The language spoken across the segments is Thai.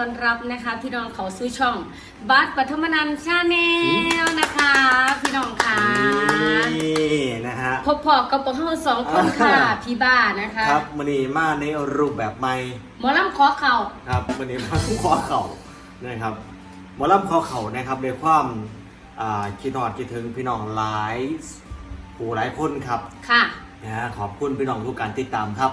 ต้อนรับนะคะ พี่น้องเขาซื้อช่องบัสปัทมนันชาแนลนะคะ พี่น้องค่ะนี่นะฮะพบพอกับพวกเราสองคนค่ะอ่าพี่บ้านะคะครับมันนี้มาในรูปแบบใหม่หมอลำขอเข่าครับมันนี้มาทุกคอเข่านะครับหมอลำคอเข่านะครับในความอ่าคิดหอดคิดถึงพี่น้องหลายผู้หลายคนครับค่ะนะฮะขอบคุณพี่น้องทุกการติดตามครับ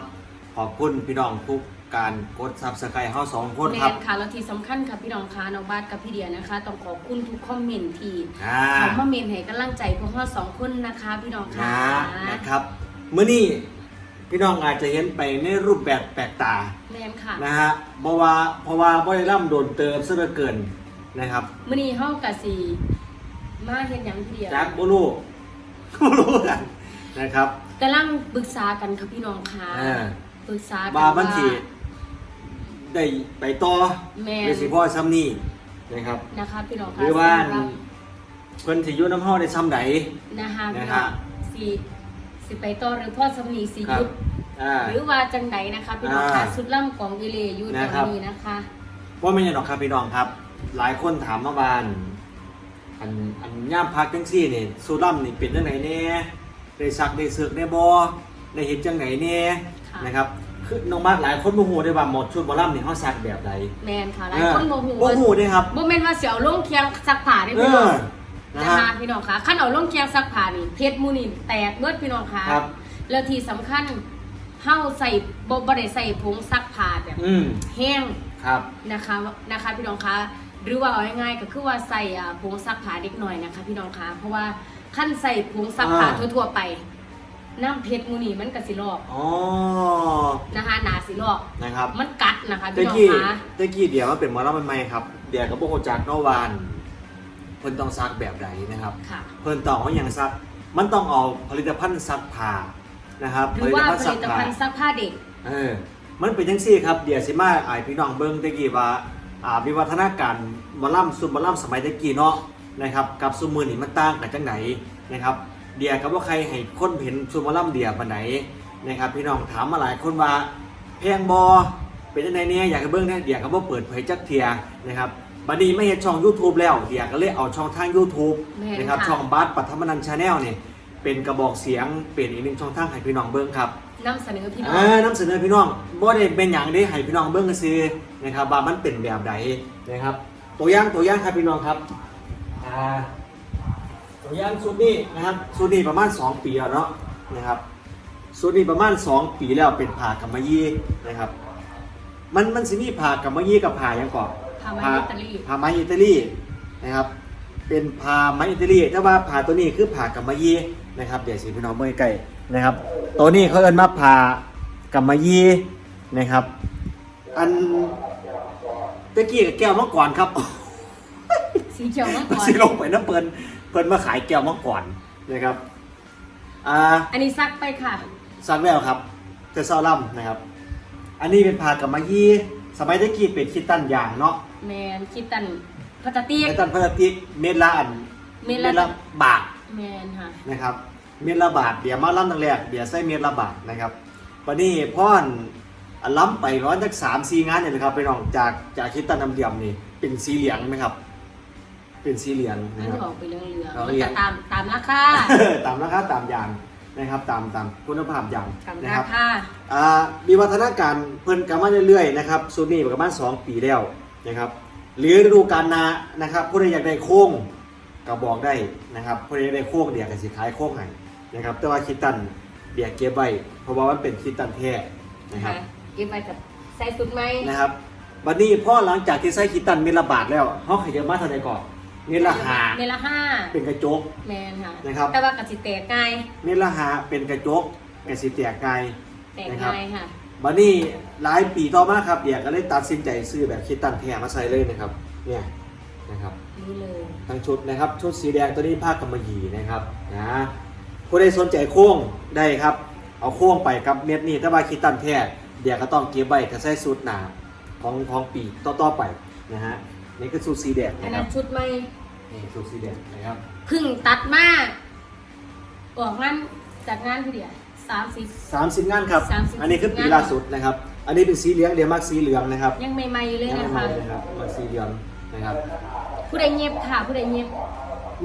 ขอบคุณพี่น้องทุก การกดซับสไครต์เฮาสองคนแมครับ นค่ะแล้วที่สำคัญค่ะพี่น้องค่ะน้องบาสกับพี่เดียนะคะ ต้องขอบคุณทุกคอมเมนต์ที่อ่า เขามาเมนให้กำลังใจพวกเราสองคนนะคะ พี่น้องค่ะ นะนะครับเมื่อนี้พี่น้องอาจจะเห็นไปในรูปแบบแปลกตา แมนค่ะนะฮะเพราะว่าเพราะว่าบ่ได้ร่ำโดนเติมซะเหลือเกินนะครับมื่อนี้เฮากะสีมาเฮ็ดหยังพี่เดีย จักบ่รู้บ่รู้กันนะครับ กำลังปรึกษากันค่ะพี่น้องค่ะอ่า ปรึกษากันบาบันสิ ได้ไปต่อแม่ได้สิพ่อซ้ำนี่นะครับนะคะพี่น้องหค่ะรือว่าสำหรับเพิ่นสิอยู่น้ำเฮาได้ซ้ำใด นะคะนะพี่ฮะน้องสิสิไปต่อหรือพ่อสำนีสิครัยุบดอ่า หรือว่าจังใดนะคะพี่น้องค่ะอ่าสุดล่ำของเอเลอยู่ตนะรงครับ นี้นะคะ ว่าไม่ใช่หรอกครับพี่น้องครับ หลายคนถามมาบานอันอันย่ามพักจังซี่นี่สูร่ำนี่เป็นจังไหนแน่ได้สักได้เสือกได้บ่ได้เห็นจังไหนแน่ค่ะ นะครับ คือน้องมากหลายคนบ่ฮู้ได้ว่าหมดชุดหมอลำนี่เฮาสักแบบใดแมนค่ะหลายคนบ่ฮู้บ่ว่าฮู้เด้ครับบ่แม่นว่าสิเอาลงเคียงซักผ้าได้เอพี่น้อองนะนะฮะคะพี่น้องค่ะขั้นเอาลงเคียงซักผ้านี่เพชรมูนี่แตกเบิดพี่น้องค่ะครับแล้วที่สำคัญเฮาใส่บ่บ่ได้ใส่ผงซักผ้าแบบอืมแห้งครับนะคะนะคะพี่น้องคะหรือว่าเอาง่ายๆก็คือว่าใส่อ่าผงซักผ้าเล็กหน่อยนะคะ พี่น้องคะเพราะว่าขั้นใส่ผงซักผ้าอ่าทั่วๆไป น้ำเพชรมูนี่มันก็สิลอกอ๋อ นะคะหนาสิลอกนะครับมันกัดนะคะตะพี่น้องกี้คะตะกี้เดี๋ยวมาเป็นหมอลำใหม่ๆครับ เดี๋ยวก็บ่ฮู้จักเนาะวาน เพิ่นต้องซักแบบใดนะครับ ค่ะ เพิ่นต้องเอาอย่างซัก มันต้องเอาผลิตภัณฑ์ซักผ้านะครับหรือว่าผซัลิตภัณฑ์ซักผ้าเด็ก เออ มันเป็นจังซี่ครับ เดี๋ยวสิมาอายพี่น้องเบิ่งตะกี้ว่าอ่าวิวัฒนาการหมอลำซุมหมอลำสมัยตะกี้เนาะนะครับ กับซุมือนี่มันต่างกันจังไหนนะครับ เดียกับว่าใครให้คนเห็นซุมหมอลำเดียปานไหนนะครับ พี่น้องถามมาหลายคนว่าแพงบอเป็นจังไดเนี่ยอยากให้เบิ่งเนี่ยเดียกับว่าเปิดเผยจักเทียนะครับบัดนี้ไม่เห็นช่อง YouTube แล้วเดียก็เลยเอาช่องทาง YouTube แม่นนะครับค่ะช่องบัสปัทมนันชาแนลเนี่ยเป็นกระบอกเสียงเป็นอีกหนึ่งช่องทางให้พี่น้องเบิ่งครับนำเสนอพี่น้องอ่านำเสนอพี่น้องบ่ได้เป็นอย่างได้ให้พี่น้องเบิ่งกันซื้อนะครับว่ามันเป็นแบบใดนะครับ ตัวอย่างตัวอย่างครับพี่น้องครับอ่าตัวอ ย่างชุดนี้นะครับชุดนี้ประมาณ 2 ปีแล้วเนาะนะครับชุดนี้ประมาณ 2 ปีแล้วเป็นผ่ากำมะยี่นะครับ มันมันสิมีผ่ากำมะยี่กับผ่าหยังก่อนพามาอิตาลีผ่าไม้อิตาลีนะครับ เป็นผ่าไม้อิตาลีแต่ว่าผ่าตัวนี้คือผ่ากำมะยี่นะครับเดี๋ยวสิพี่น้องเมื่อใกล้นะครับ ตัวนี้เขาเอิ้นมาผ่ากำมะยี่นะครับ อันตะกี้กับแก้วมังกรครับ สีเขียวมาก่อนสิลงไปน้ำเปิน เปินมาขายแก้วมังกรนะครับอ่าอันนี้ซักไปค่ะ ซักแล้วครับแต่เศร้าล่ำนะครับ อันนี้เป็นผ่ากำมะยี่สมัยตะกี้เป็นคิดตันยางเนาะแมนคิดตันพลาสติกคิดตันพลาสติกเม็ดละอันเม็ดละบาทแมนค่ะนะครับ เม็ดละบาทเดี๋ยวมาล่ำตั้งแรกเดี๋ยวใส่เม็ดละบาทนะครับวันนี้พ่อนอันล้ำไปร้อยจากสามสี่งานเนี่ยนะครับไปลองจากจากคิดตันน้ำเดียมนี่เป็นสีเหลืองไหมครับ เป็นสีเหลืองมันะนครับ ออกไปเรื่องเรือเอามันเรียจะงตามตามราคา ตามราคาตามยางนะครับ ตามตามคุณภาพยางตามนะครารับ คา อ่ามีวัฒนาการเพิ่นกันมาเรื่อยๆนะครับสูตรนี้ประมาณ2ปีแล้วนะครับหรือฤดูกาลหนานะครับผู้ใดอยากได้โค้งก็บอกได้นะครับผู้ใดอยากได้โค้งเดี๋ยวก็สิขายโค้งให้นะครับแต่ว่าคิดตันเดี๋ยวเก็บไว้เพราะว่ามันเป็นคิดตันแท้นะครับเก็บไปกับใส่สุดไหมนะครับวันนี้พ่อหลังจากที่ใช้คิดตันเมตรละบาทแล้วเฮาขยับมาเท่าไหร่ก่อน เมตรละหาเมตรละห้าเป็นกระจก แมนค่ะ นะครับ แต่ว่ากระสิแตกง่ายเมตรละหาเป็นกระจกกระสิแตกไกล แตกนะครับง่ายค่ะ บันนี้หลายปีต่อมาครับเดี๋ยวก็เลยตัดสินใจซื้อแบบคิดตันแท้มาใส่เลยนะครับ เนี่ยนะครับ นี่เลยทั้งชุดนะครับ ชุดสีแดงตัวนี้ผ้ากำมะหยี่นะครับนะผู้ใดสนใจโค้งได้ครับ เอาโค้งไปครับเม็ดนี้ถ้าว่าคิดตันแท้เดี๋ยวก็ต้องเก็บไว้ถ้าใส่สูตรหนาของของปีต่อๆไปนะฮะ นี่คือสูตรสีแดงอันนะคนั้รันบชุดไม่นี่สูตรสีแดงนะครับเพึ่งตัดมาออกงานจากงานพี่เดียสามสิบ30งานครับ 30 อันนี้คือปีงานล่าสุดนะครับ อันนี้เป็นสีเหลืองเดี๋ยวมักสีเหลืองนะครับยังใหม่ๆอยู่เลยยังนะไม่คะมานะครับมักสีเหลืองนะครับ ผู้ใดเงียบค่ะ ผู้ใดเงียบ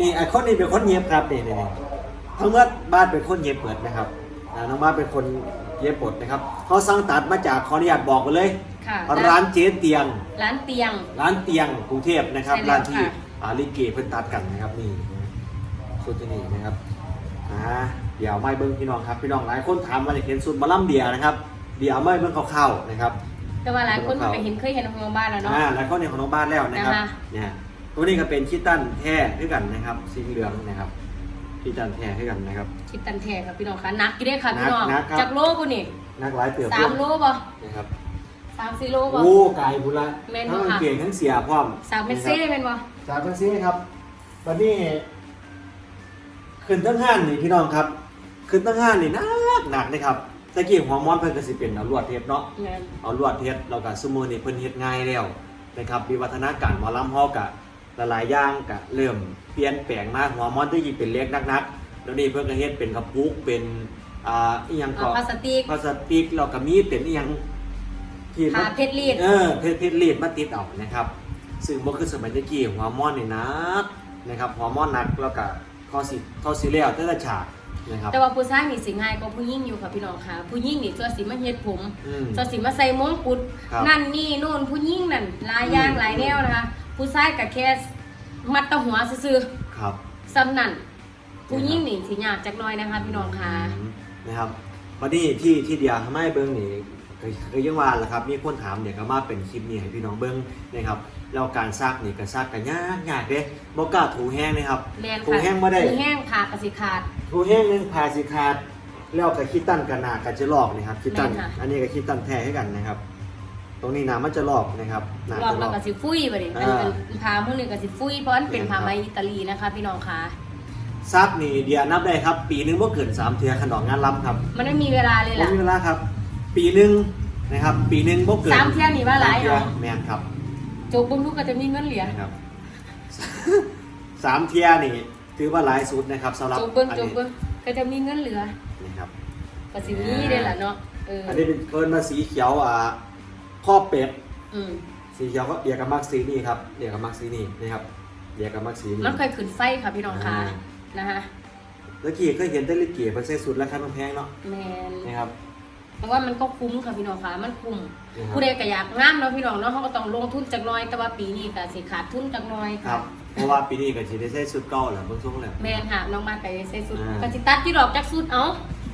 นี่ไอคนนี้เป็นคนเย็บครับนี่นี่นี่ทั้งเมื่อบ้านเป็นคนเย็บเปิดนะครับอ่าน้องบ้านเป็นคนเย็บปดนะครับเขาสั่งตัดมาจากขออนุญาตบอกไปเลย ค่ะร้านเจ๊เตียง ร้านเตียง ร้านเตียงกรุงเทพนะครับ ใช่แล้วร้านที่ค่ะ อาลิเกเพิ่นตัดกันนะครับนี่สุดที่นี่นะครับอ่าเดี๋ยวไม่เบิ้งพี่น้องครับพี่น้องหลายคนถามมาอยากเห็นสุดมาล่ำเดียนะครับ เดี๋ยวไม่เบิ้งคร่าวๆนะครับแต่ว่าหลายคนไปเห็นเคยเห็นของบ้านแล้วเนาะ อ่าหลายคนในของน้องบ้านแล้วนะครับนะคะ เนี่ยตัวนี้ก็เป็นคิตตันแท้ด้วยกันนะครับสีเหลืองนะครับคิตตันแท้ด้วยกันนะครับ คิดตันแท้ครับพี่น้องค่ะนักกี่ได้ค่ะพี่น้องนักครับ จากโลกูนี่นักหลายเปลือกสามโลป่ะนะครับสามสี่โลป่ะโอ้ไก่บุระแม่นบ่ทั้งค่ะ เก่งทั้งเสียพร้อมสามเมตรซี่เป็นป่ะสามเมตรซี่ครับวันนี้ขึ้นตั้งห้านนี่พี่น้องครับ ขึ้นตั้งห้านนี่หนักหนักนะครับตะกี้หัวมอนเพิ่นก็สิเป็นเอาลวดเทปเนาะ แม่นเอาลวดเทปเราก็สมือนี่เพิ่นเฮ็ดง่ายแล้วนะครับวิวัฒนาการหมอลำเฮากะหลายๆอย่างก็เริ่มเปลี่ยนแปลงมาหัวมอนที่ยี่เป็นเล็กนักๆแล้วนี่เพิ่นก็เฮ็ดเป็นกระปุกเป็นอ่าอีหยังเอาก็พลาสติกพลาสติกแล้วก็มีเป็นอีหยัง ที่มัผ่านเพชรลีด เออเพชรเพชรรีดมาติดเอานะครับ ซึ่งบ่คือสมัยตะกี้หัวมอนนี่นักนะครับหัวมอนหนักแล้วก็ทอสิทอสิแล้วแต่ละฉากนะครับ แต่ว่าผู้ชายนี่สิง่ายกว่าผู้หญิงอยู่ค่ะพี่น้องค่ะ ผู้หญิงนี่ตัวสิมาเฮ็ดผมอืม ตัวสิมาใส่มงกุฎครับนั่นนี่โน่นผู้หญิงนั่นหลายอย่างอืม หลายแนวนะคะ ผู้ชายก็แค่มัดแตะหัวซื่อครับ ๆซ้ำนั่นผู้หญิงนี่สิยากจักหน่อยนะคะพี่น้องค่ะ อืมนะครับวันนี้ที่ที่เดียวทำให้เบิ้งนี่ ก็ก็ยังว่าแหละครับมีคนถามเนี่ยก็มาเป็นคลิปนี้ให้พี่น้องเบิ้งนะครับแล้วการซักนี่ก็ซักกันยากยากเด้บ่กล้าถูแห้งนะครับ แมนถูค่ะแห้งบ่ได้ ถูแห้งผ่ากระสิขาด ถูแห้งหนึงพาสิขาดแล้วก็คิดตั้นกันหนากันจะลอกนะครับคิดตั้นแม่นค่ะ อันนี้ก็คิดตั้นแท้ให้กันนะครับ ตรงนี้น้ำมันจะลอกนะครับน้ำรอบจะลแล้วอกก็สิฟุ้ยบัดนี้อ่าอันเป็นผ้าพวกนี้ก็สิฟุ้ยเพราะมันเป็นแม่นครัผ้าบไหมอิตาลีนะคะ พี่น้องค่ะซักนี่เดียวนับได้ครับ ปีหนึงบ่เกินสามเทือขนองงานรับครับมันไม่มีเวลาเลยบ่ล่ะ มีเวลาครับ ปีหนึงนะครับ ปีหนึงบ่เกินสามเที่ยนี่ว่าหลายสมทื่เอาแม่นครับจบบุ้งลูกก็จะมีเงินเหลือนะครับสามเทียนี่ถือว่าหลายสุดนะครับสำหรับจบเบิ้งอันจบนี้เบิ้งก็จะมีเงินเหลือนะครับก็สิมีได้ล่ะเนาะเอออัอันนี้เป็นเพิ่นมาสีเขียวอ่าข้อเป็ดอืมสีเขียวก็เดียวกับมักสีนี่ครับเดียวกับมักสีนี่นะครับเดียวกับมักสีนี่มันเคยขึ้นไฟค่ะพี่น้องค่ะอ่านะคะแล้วกี่เคยเห็นแต่ลิเกเพิ่นใส่สุดราคาแพงๆเนาะแมนนะครับ เพราะว่ามันก็คุ้มค่ะพี่น้องค่ะมันคุ้มนะครับผู้ใดก็อยากงามเนาะพี่น้องเนาะเขาก็ต้องลงทุนจักหน้อยแต่ว่าปีนี้ก็สิขาดทุนจักหน้อยครัค่ะบเพราะว่าปีนี้ก็สิได้ใส่สุดเก่าแหละเบิ่งทรงแล้ว แมนค่ะน้องมาไปใส่สุดอ่า ก็สิตัดที่ดอกจักสุดเอา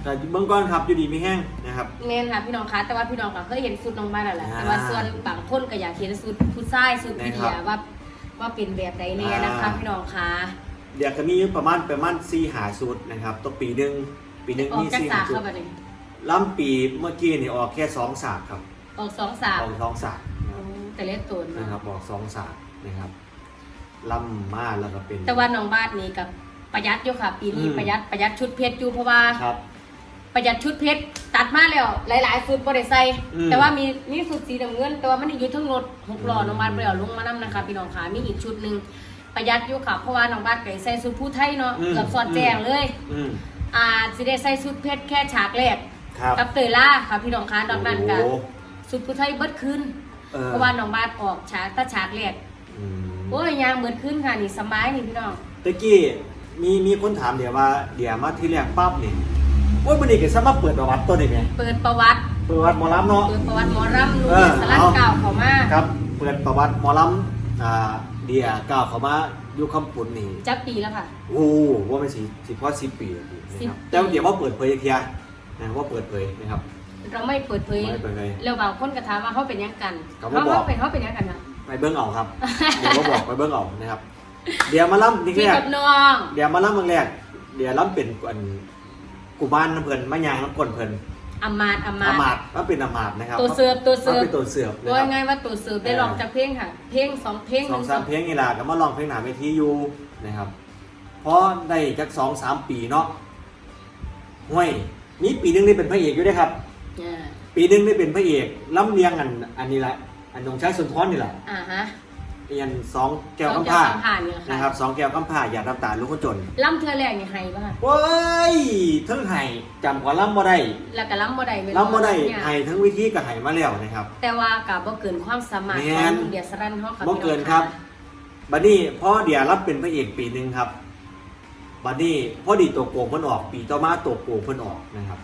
แต่เบิ่งก่อนครับอยู่ดีมีแห้งนะครับ แมนค่ะพี่น้องคะแต่ว่าพี่น้องก็เคยเห็นสุดน้องบ้านแล้วแหละอ่าแต่ว่าส่วนบางคนก็อยากเห็นสุดผู้ชายสุดพี่เดียนะครับว่าว่าเป็นแบบใดเนี่ยนะคะ อ่า พี่น้องคะเดี๋ยวก็มีประมาณประมาณ4หาสุดนะครับต่อปีหนึงปีหนึงออกมีจาก4สาหาสุเข้าดไปเลย ล่ำปีเมื่อกี้นี่ออกแค่สองสากครับออกสองสามออกสองสากอืมแต่เล็กตัวนะเนาะครับออกสองสากนะครับล่ำมาแล้วก็เป็นแต่ว่าน้องบ้านนี่กับประหยัดอยู่ค่ะ ปีนี้อืมประหยัดประหยัดชุดเพชรอยู่เพราะว่าครับ ประหยัดชุดเพชรตัดมาแล้ว หลายๆชุดบ่ได้ใส่อืมแต่ว่ามีมีชุดสีน้ำเงิน แต่ว่ามันอยู่ทั้งรถหกล้ออืมน้องบ้านบ่ได้เอาลงมานํนะคะพี่น้องค่ะมีอีกชุดหนึงประหยัดอยู่ค่ะเพราะว่าน้องบ้านก็ใส่ชุดผู้ไทยเนาะเกือบสอดแจ้งเลยอืมอ่าสิได้ใส่ชุดเพชรแค่ฉากแรก ครับกับเตยล่าค่ะพี่น้องคะดอกนั้นก็โอ้ชุดผู้ไทยเบิดขึ้นเออ เพราะว่าน้องบ้านออกฉากถ้าฉากแรกอืมโอ้ยยางเบิดขึ้นค่ะนี่สบายนี่พี่น้อง ตะกี้มีมีคนถามเดี๋ยวว่าเดี๋ยวมาที่แรกปั๊บนี่โอ้ยมันนี่ก็สามารถเปิดประวัติตัวได้ไหมเปิดประวัติ เปิดประวัติหมอลำเนาะ เปิดประวัติหมอรำนูเออสลัดเอา เก่าเขามาครับ เปิดประวัติหมอลำอ่าเดียก้าวเขามาอยู่คำปุ่นนี่จักปีแล้วค่ะ โอ้ว่ามันสิสิพอสิบปีแล้วพี่นะครับ10แต่ว่าเดี๋ยวว่าเปิดเผยอีกที นะว่าเปิดเผยนะครับ เราไม่เปิดเผยไม่เปิดเผย แล้วบางคนก็ถามว่าเขาเป็นยังกันก็บ่เขาบอก เขาเป็นเขาเป็นยังกันนะไปเบิ้งเอาครับ เดี๋ยวว่าบอกไปเบิ้งเอานะครับ เดี๋ยวมาล่ำทีพี่แรกกับน้องเดี๋ยวมาล่ำเมืองแรก เดี๋ยวล่ำเป็นอันกูบ้านน้ำเพลินมะยางน้ำก้นเพลินอามาดอามาอาดมาดมันเป็นอามาดนะครับตัวเสิร์ฟตัวเสิร์ฟมันเป็นตัวเสือบนะว่าครับไงว่าตัวเสิร์ฟได้เออลองจากเพลงค่ะ เพลงสองเพลงสองสามเพลงนี่แหละก็มาลองเพลงหนาเวทีอยู่นะครับเพราะได้จักสองสามปีเนาะห้วย มีปีหนึงได้เป็นพระเอกอยู่เด้วยครับอ่าปีหนึงได้เป็นพระเอกล่ำเลียงอันอันนี้แหละอันนงชายสุนทรนี่แหละอ่าฮะเอียนสองแก้วสองกำผ้าแก้วกำผ้าเนี่ยค่ะนะครับสองแก้วกำผ้าอย่าน้ำตาลูกคนจนล่ำเธอแรกนี่ให้ป่ะเว้ยเทั้งไห้จำกว่าล่ำบ่ได้แล้วก็ล่ำบ่ได้แม่นล่ำบ่ได้เนี่ยไห้ทั้งวิธีก็ไห้มาแล้วนะครับ แต่ว่ากับบ่เกินความสามารถแม่ของนเดียสรันเฮาค่ะบ่พี่น้องเกินครับบัดนี้พ่อเดียรับเป็นพระเอกปีหนึ่งครับ บัดนี้พ่อดีตัวโกงเพิ่นออก ปีต่อมาตัวโกงเพิ่นออกนะครับ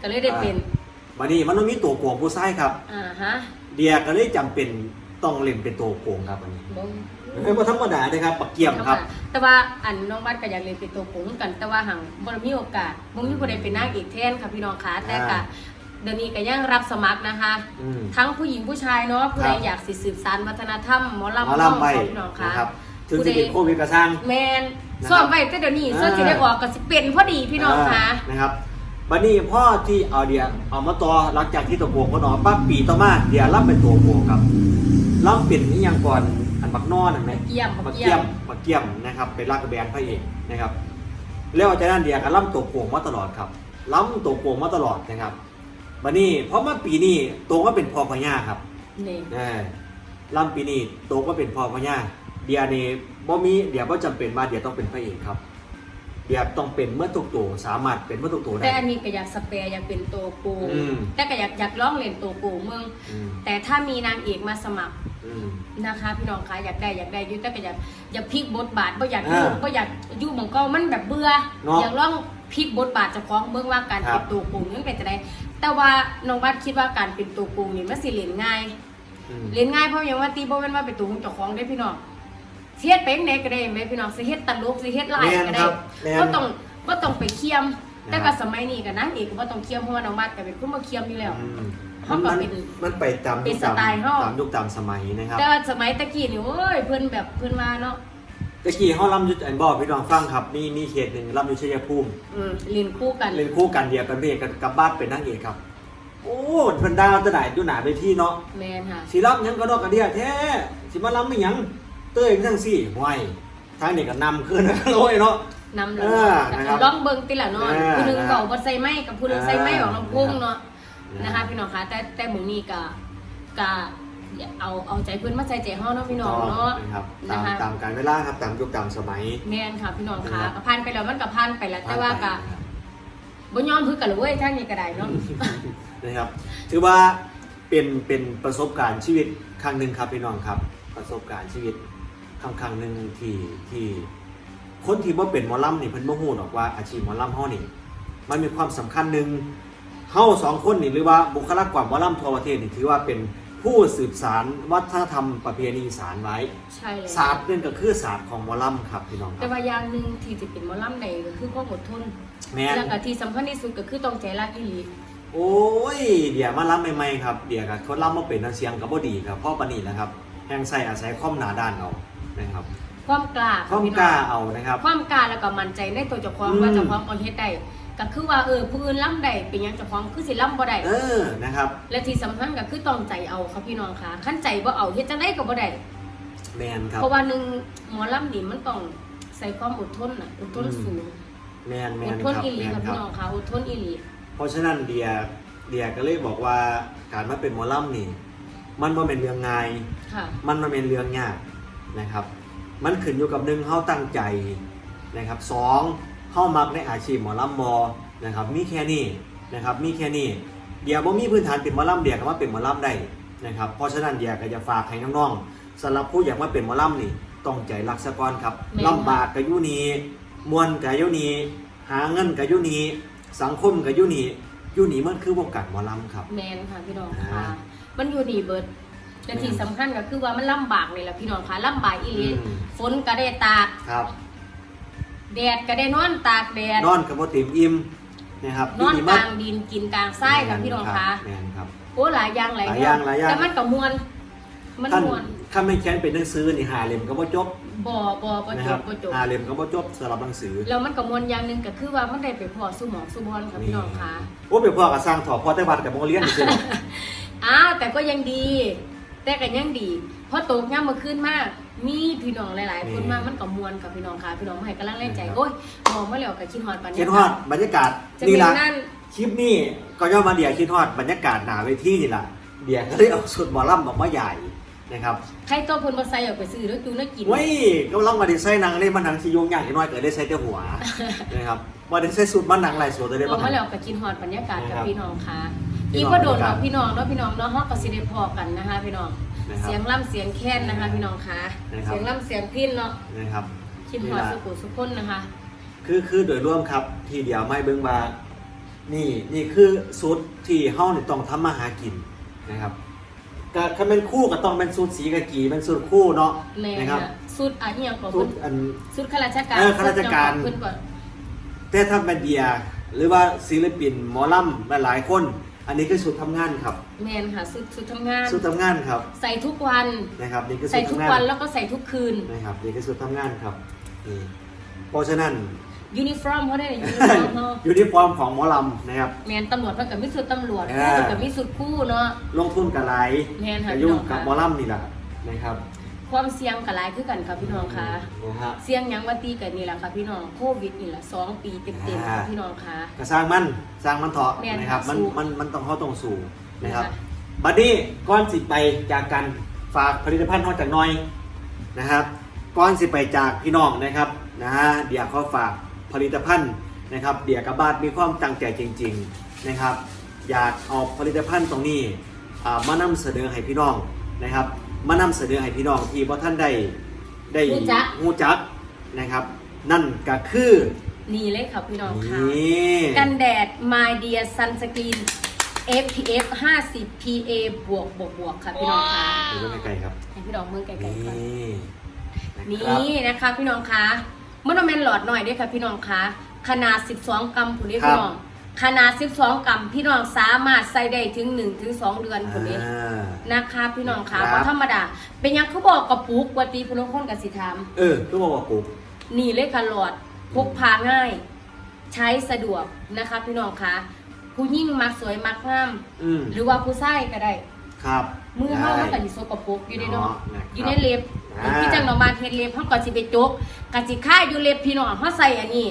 ก็เลยได้เป็นบัดนี้มันต้องมีตัวโกงผู้ชายครับอ่าฮะเดียก็เลยจำเป็นต้องเล่นเป็นตัวโกงครับอันนี้บ่เอ้ยบ่ธรรมดาเลยครับปักเกียมครับ แต่ว่าอันน้องบัดก็อยากเล่นเป็นตัวโกงกัน แต่ว่าหังบ่ได้มีโอกาสบ่มีผู้ใดเป็นนางเอกแทนค่ะพี่น้องคะแต่ก็อ่า เดี๋ยวนี้ก็ยังรับสมัครนะคะ อืม ทั้งผู้หญิงผู้ชายเนาะผู้ใดครับ อยากสิสืบสานวัฒนธรรมหมอลำหมาลำไปของพี่น้องคะ นะครับ ถึงจะเป็นโควิดกระช่างแมน นะครับซ่อมไปแต่เดี๋ยวนี้อ่าซ่อมสิได้ออกก็สิเป็นพอดีพี่น้องคะานะครับบัดนี้พ่อที่เอาเดียเอามาต่อหลังจากที่ตัวโกงเพิ่นออกปั๊บปีต่อมาเดียรับเป็นตัวโกงครับรับเป็นอีหยังก่อนอันบักนอนนั่นไหมเกี่ยมมาเกี่เกี่ยยมมมาเกี่ยมนะครับเป็นรักแบรนด์พระเอกนะครับ แล้วจากนั้นเดียก็ล่ำตัวโกงมาตลอดครับล่ำตัวโกงมาตลอดนะครับบัดนี้เพราะมาปีนี้โตก็เป็นพ่อพญาครับนี่แน่ล่ำปีนี้โตก็เป็นพ่อพญา เดียนี่บ่มีเดียบ่จำเป็นว่าเดียต้องเป็นพระเอกครับ เดียต้องเป็นเมื่อตุกตัวสามารถเป็นเมื่อตุกตัวได้ แต่อันนี้ก็อยากสเปรย์อยากเป็นตัวโกงอืม แต่ก็อยากอยากร้องเล่นตัวโกงมึง อืมแต่ถ้ามีนางเอกมาสมัครอืม นะคะพี่น้องคะอยากได้อยากได้อยุ่แต่ก็อยากอยากพลิกบทบาทบ่อยากอยู่อ่าบ่อยากอยู่หมองเก็มันแบบเบื่อเนาะอยากลองพลิกบทบาทเจ้าของเบิ่งว่าการครัเป็บ นตัวโกงมันเป็นจังไดแต่ว่าน้องบัดคิดว่าการเป็นตัวโกงนี่มันสิเล่นง่าย อืมเล่นง่ายเพราะอย่างว่าตีบ่แม่นว่าเป็นตัวของเจ้าของได้พี่น้อง สิเฮ็ดเป็นไหนก็ได้แม่พี่น้องสิเฮ็ดตลกสิเฮ็ดลายแม่นก็คได้รับแม่น บ่ต้องบ่ต้องไปเคียมนะครับแต่ก็สมัยนี้ก็นางเอกก็บ่ต้องเคียมเพราะว่าน้องบัดก็เป็นคนบ่เคียมอยู่แล้ว อืมเขามันก็มันเป็นมันไปตามเป็ยุนคสตามไตล์เฮาตามยุคตามสมัยนะครับ แต่ว่าสมัยตะกี้นี่โอ้ยเพิ่นแบบเพิ่นว่าเนาะตะกี้เฮาล่ำยุทธอันบอกพี่น้องฟังครับนี่มีเขตหนึ่งล่ำยุทธชัยภูมิอืมเรียนคู่กัน เล่นคู่กันเดียวกันพระเอกกับกับบ้านเป็นนางเอกครับ โอ้เพิ่นดาวจะได้อยู่หนาไปที่เนาะแมนค่ะสิรับหยังก็ดอกกระเดียแท้สิมารับไม่หยัง เต้ยทั้งสี่ห่วยทางนี้ก็นำขึ้นโลยเนาะ นำเลเอยอนะครับลองเบิ่งติละเนาะเออผู้หนึงนะครับเก่าบ่ใส่ไม้กับผู้หนึงใส่ไม้ออกลำโพงเนาะนะนะคะพี่น้องคะแต่แต่หมื้นี้ก็ก็เอาเอาใจเพิ่นมาใส่ใจเฮาเนาะพี่น้องเนาะนะครับตามนะคะ ตามการเวลาครับตามยุคตามสมัย แม่นค่ะพี่น้องนะค่ะครับก็ผ่านไปแล้วมันก็ผ่านไปแล้วแต่ว่าก็นะครับบ่ยอมคือกันเลยเว้ยทางนี้ก็ได้เนาะ นะครับ ถือว่าเป็นเป็นประสบการณ์ชีวิตครั้งหนึ่งครับพี่น้องครับ ประสบการณ์ชีวิต ครั้งครั้งหนึ่งที่ที่คนที่บ่เป็นหมอลำนี่เพิ่นบ่ฮู้หรอกว่าอาชีพหมอลำเฮานี่ มันมีความสำคัญหนึ่งเฮาสองคนนี่หรือว่าบุคลากรหมอลำทั่วประเทศนี่ถือว่าเป็นผู้สืบสารวัฒนธรรมประเพณีอีสารไว้ใช่เลยศาสตร์นั่นก็คือศาสตร์ของหมอลำครับพี่น้องคแต่รับ ว่าอย่างหนึงที่จะเป็นหมอลำได้ก็คือความอดทนแม่น แล้วก็ที่สำคัญที่สุดก็คือต้องใจรักอีหลีโอ้ย เดี๋ยวมาลำใหม่ๆครับ เดี๋ยวกับคนลำมาเป็นนักเสียงกับบ่ดีครับพ่อปานนีแหล้วครับแห่งใส่อาศัยความหนาด้านเอา นะครับ ความกล้าความพี่กน้องล้าเอานะครับ ความกล้าแล้วก็มั่นใจในตัวเจ้าของอืม ว่าเจ้าของเอาเฮ็ดได้ก็คือว่าเออผู้อื่นล่ำได้เป็นหยังเจ้าของคือสิล่ำบ่ได้เออนะครับ และที่สำคัญก็คือต้องใจเอาครับพี่น้องค่ะขั้นใจบ่เอาเฮ็ดจังไดก็บ่ได้ แมนครับ เพราะว่าหนึงหมอล่ำนี่มันต้องใส่ความอดทนน่ะอดทนอืม สูงแมนแมอนดคทนรับอีหลีแมนค่ะครัพี่บ น้องค่ะอดทนอีหลีเพราะฉะนั้นเดียเดียก็เลยบอกว่าการมาเป็นหมอลำนี่ มันบ่เป็นเรื่องง่ายค่ะ มันมาเป็นเรื่องยาก นะครับ มันขึ้นอยู่กับหนึ่งเฮาตั้งใจนะครับสองเฮามักในอาชีพหมอลำบอนะครับมีแค่นี้นะครับมีแค่นี้เดียวบ่มีพื้นฐานเป็นหมอลำเดียวก็มาเป็นหมอลำได้นะครับเพราะฉะนั้นเดียวก็จะฝากให้น้องๆสำหรับผู้อยากมาเป็นหมอลำนี่ต้องใจรักสะก่อนครับแม่นลำบากกับยุนี้มวนกับยุนี้หาเงินกับยุนี้สังคมกับยุนี้ยุนี้มันคือวงการหมอลำครับ แมนค่ะพี่น้องอ่าค่ะ มันอยู่นี่เบิด และที่สำคัญก็คือว่ามันลำบากนี่แหละพี่น้องค่ะลำบากอีหลีอืม ฝนก็ได้ตากครับ แดดก็ได้นอนตากแดดนอนกับบ่เต็มอิ่มนะครับนอนดีกมลางดินกินกลางทรายค่ะพี่น้องคะแม่นครับ โอ้หลายอย่างหลายหลายอย่างหลายอย่าง แต่มันก็มวนมันท่านมวนถ้าไม่แค้นเป็นหนังสือนี่หาเล่มก็บ่จบบ่บ่บ่นะจครับบบ่จบ หาเล่มก็บ่จบสำหรับหนังสือแล้วมันก็มวนอย่างหนึงก็คือว่ามันได้ไปพอสุหมองสุบอลค่ะพี่น้องคะโอ้ไปพ่อกับสร้างถอพอแต่วัดกับโรงเรียนซื่ออ้าวแต่ก็ยังดี แต่ก็ยังดี เพราะตกย่ำมาขึ้นมาก มีพี่น้องหลาย ๆ คนมากมันก็มวนกับพี่น้องค่ะ พี่น้องมาให้กำลังแรงใจ โอ้ยมองมาแล้วก็คิดฮอดปันคิดฮอดบรรยากาศจะนี่มีล่ะนั่น คลิปนี้ก็ย่อมาเดียคิดฮอดบรรยากาศหน้าเวทีนี่ล่ะเดียก็เลยเอาสุดหมอลำออกมาใหญ่นะครับใครตัวเพิ่นบ่ใส่ออกไปซื้อแล้วจูนแล้วกิน เว้ยก็ลองมาดิไซน์หนังเลยมันหนังที่โยงยากอย่างน้อยเกิดได้ใช้แต่หัวนะครับว่าได้ใช้สูตรมันหนังหลายส่วนได้บอบ้ากงมาแล้วก็กินฮอดบรรยากาศกับนะครับพี่น้องค่ะพี่ อีน้องบ่โดนดครัอบกพี่น้องเนาะพี่น้องเนาะเฮาก็สิได้พอกันนะคะ พี่น้อง นะครับ เสียงล่ำเสียงแค้นนะคะ พี่น้องค่ะนะครับ เสียงล่ำเสียงพินเนาะนะครับ คิดฮอดสุขุสุขคนนะคะ คือคือโดยรวมครับทีเดียวไม่เบิ่งว่านี่นี่คือสูตรที่เฮานี่ต้องทำมาหากินนะครับก็ถ้าเป็นคู่ก็ต้องเป็นสูตรสีกะกีเป็นสูตรคู่เนาะแม่นะครับน่ะสุดอะอีหยังก็สูเพิ่ตนรอัน สุดข้าราชการเออข้าราชการเพิ่นก่อนแต่ถ้าเป็นเบียร์หรือว่าศิลปินหมอลำหลายๆคน อันนี้คือสูตรทำงานครับแม่นค่ะสุดสุดทำงานสูตรทำงานครับใส่ทุกวัน นะครับนี่คือสูใส่ตรทุกทำงานวันแล้วก็ใส่ทุกคืนนะครับนี่คือสูตรทำงานครับนี่เพราะฉะนั้น ยูนิฟอร์มเขาได้ยูนิฟอร์มเนาะ ยูนิฟอร์มของหมอลำนะครับ แมนตำรวจเพิ่นกับมิสุดตำรวจอ่า คู่กับมิสุดคู่เนาะ ลงทุนกับไรแม่นค่ะ กับยุ่งพี่น้องกับค่ะหมอลำนี่แหละนะครับ ความเสี่ยงกับหลายคือกันค่ะพี่น้องค่ะ นะฮะ เสี่ยงหยังว่าตีกันนี่แหละค่ะพี่น้องโควิดนี่แหละสองปีเต็มๆอ่าค่ะพี่น้องค่ะ ก็สร้างมันสร้างมันเถาะแม่นนะครับ มันสู้มันมันต้องเข้าตรงสู่นะครับนะคะบัดนี้ก้อนสิไปจากกันฝากผลิตภัณฑ์เฮาจากหน้อยนะครับก้อนสิไปจากพี่น้องนะครับนะฮะเดี๋ยวเขาฝากผลิตภัณฑ์นะครับเดี๋ยวกับบาดมีความตั้งใจจริง ๆนะครับ อยากเอาผลิตภัณฑ์ตรงนี้อ่ามานำเสนอให้พี่น้องนะครับ มานำเสนอให้พี่น้องที่บ่ท่านได้ได้รู้จักรู้จักนะครับ นั่นก็คือนี่เลยค่ะพี่น้องค่ะ นี่กันแดด My Dear Sunscreen SPF 50 PA บวกบวกบวกค่ะพี่น้องค่ะดูกันไกลๆครับให้พี่น้องมือไกลนีๆค่ะ่นี่นะคะพี่น้องคะมันต้องเป็นหลอดหน่อยด้วยค่ะพี่น้องคะขนาด 12 กรัมผุนนี้พี่น้อง ขนาด 12 กรัมพี่น้องสามารถใส่ได้ถึง 1 ถึง 2 เดือนผุนนี้อ่า นะคะ พี่น้องคะครับเพราะธรรมดา เป็นหยังเขาบอกกระปุกกว่าตีพี่น้องคนกับสิทามเออก็บอกว่าปุ๊บ นี่เลยค่ะหลอดพกพาง่าย ใช้สะดวกนะคะ พี่น้องคะผู้ยิ่งมักสวยมักงามอืม หรือว่าผู้ชายก็ได้ ครับ มือเฮาได้มันก็สิสกปรกอยู่ในเนาะเนาะนะครับอยู่ในเล็บอ่าพี่จังหนองบานเฮ็ดเล็บเฮาก็สิไปจกก็สิค่ายอยู่เล็บพี่น้องเฮาใส่อันนี้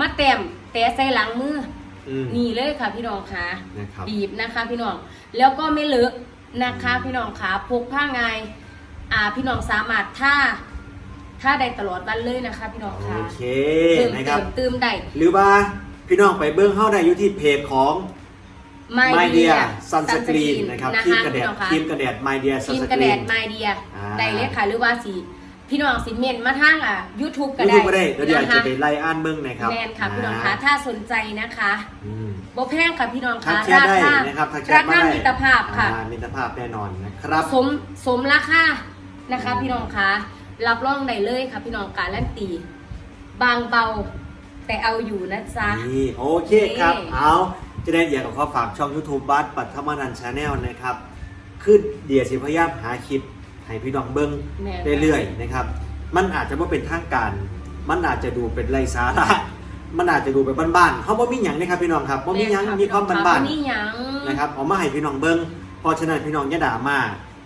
มาแต้มแต่ใส่หลังมือ อืม นี่เลยค่ะพี่น้องค่ะนะครับ บีบนะคะ พี่น้องแล้วก็ไม่เลอะนะคะ พี่น้องค่ะพกผ้าไงายอ่าพี่น้องสามารถท่าท่าได้ตลอดวันเลยนะคะ พี่น้องค่ะโอเคเติมนะครับ เติมเติมได้หรือว่าพี่น้องไปเบิ้งเข้าได้อยู่ที่เพจของ My My Dear Dear Sunscreen นะครับนะครีมคะกระแดพี่ดน้องค่ะครีมกระแดด My Dear ครีมกระแดด Sunscreen My Dear อ่า ได้เลยค่ะ หรือว่าสี พี่น้องสิเมนมาทางอะ YouTube ก็ยูได้ทูบก็ได้เดี๋ยวเดี๋ยวนะจะคะไปไล่อ่านเบิ้งนะครับแมนค่ะพี่น้องคะถ้าสนใจนะคะอืม บ่แพงค่ะพี่น้องทักคะแชทได้นะครับทักแชราทมาคาได้มิตรภาพค่ะ อ่ามิตรภาพแน่นอนนะครับ สมสมราคานะคะอืมพี่น้องคะรับรองได้เลยค่ะ พี่น้องการันตี บางเบาแต่เอาอยู่นะจ๊ะ นี่โอเคครับ นี่ เอาจะได้เดี๋ยวกับขอฝากช่อง YouTube บัสปัทมนันชาแนลนะครับคือเดี๋ยวสิพยายามหาคลิป ให้พี่น้องเบิ้งแม่นค่ะเรื่อยๆนะครับ มันอาจจะไม่เป็นทางการ มันอาจจะดูเป็นไรสาระ มันอาจจะดูเป็นบ้านๆเขาบ่มีหยังนะครับพี่น้องครับบ่มีหยังแะมีความบ้านบ่มีหยังๆนะครับเอามาให้พี่น้องเบิ้งเพราะฉะนั้นพี่น้องอย่าด่ามา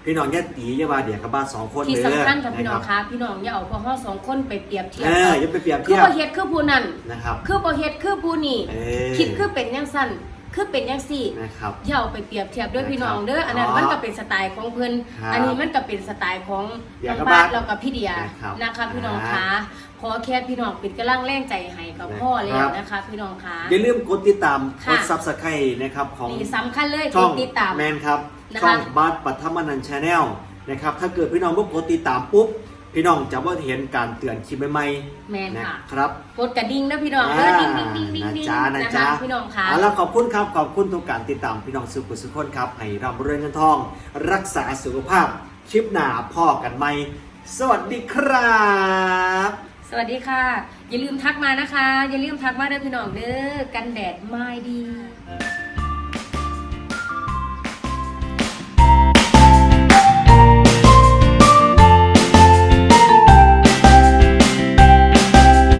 พี่น้องอย่าตีอย่าว่าเดี๋ยวกับบ้านสองคนที่เลยสำคัญค่ะพี่น้องรับคะพี่น้องอย่าเอาพวกเราสองคนไปเปรียบเทียเอบอกันอย่าไปเปรียบคือเทียบบ่เฮ็ดคือผู้นั้นนะครับ คือบ่เฮ็ดคือผู้นี่เออ คิดคือเป็นจังซั่น คือเป็นจังซี่นะครับ อย่าเอาไปเปรียบเทียบด้วยพี่น้องนะครับเด้ออันนั้นอ๋อมันก็เป็นสไตล์ของเพิ่นครับอันนี้มันก็เป็นสไตล์ของเดี๋ยวน้องกับบาสบาสแล้วก็พี่เดียนะครับนะคะพี่น้องอ่าคะขอแค่พี่น้องเป็นกำลังแรงใจให้กับพ่อแล้วนะคะพี่น้องคะ อย่าลืมกดติดตามค่ะ กดซับสไครต์นะครับของนี่สำคัญเลยช่องติดตาม แมนครับนะคะ ช่องบาสปัทมนันชาแนลนะครับถ้าเกิดพี่น้องบ่กดติดตามปุ๊บ พี่น้องจะว่าเห็นการเตือนคลิปใหม่แมนๆนะค่ะครับ กดกระดิ่งนะพี่น้องเด้อดิ้งดิ้งดิ้งดิ้งนะดิ้งจ๊ะนะนะจ๊ะคะพี่น้องคะเอาละขอบคุณครับ ขอบคุณทุกการติดตามพี่น้องสุขุสุขคนครับ ให้ร่ำรวยเงินทอง รักษาสุขภาพ คลิปหน้าพ่อกันไหมสวัสดีครับ สวัสดีค่ะ อย่าลืมทักมานะคะ อย่าลืมทักมาเด้อพี่น้องเด้อกันแดดไม่ดี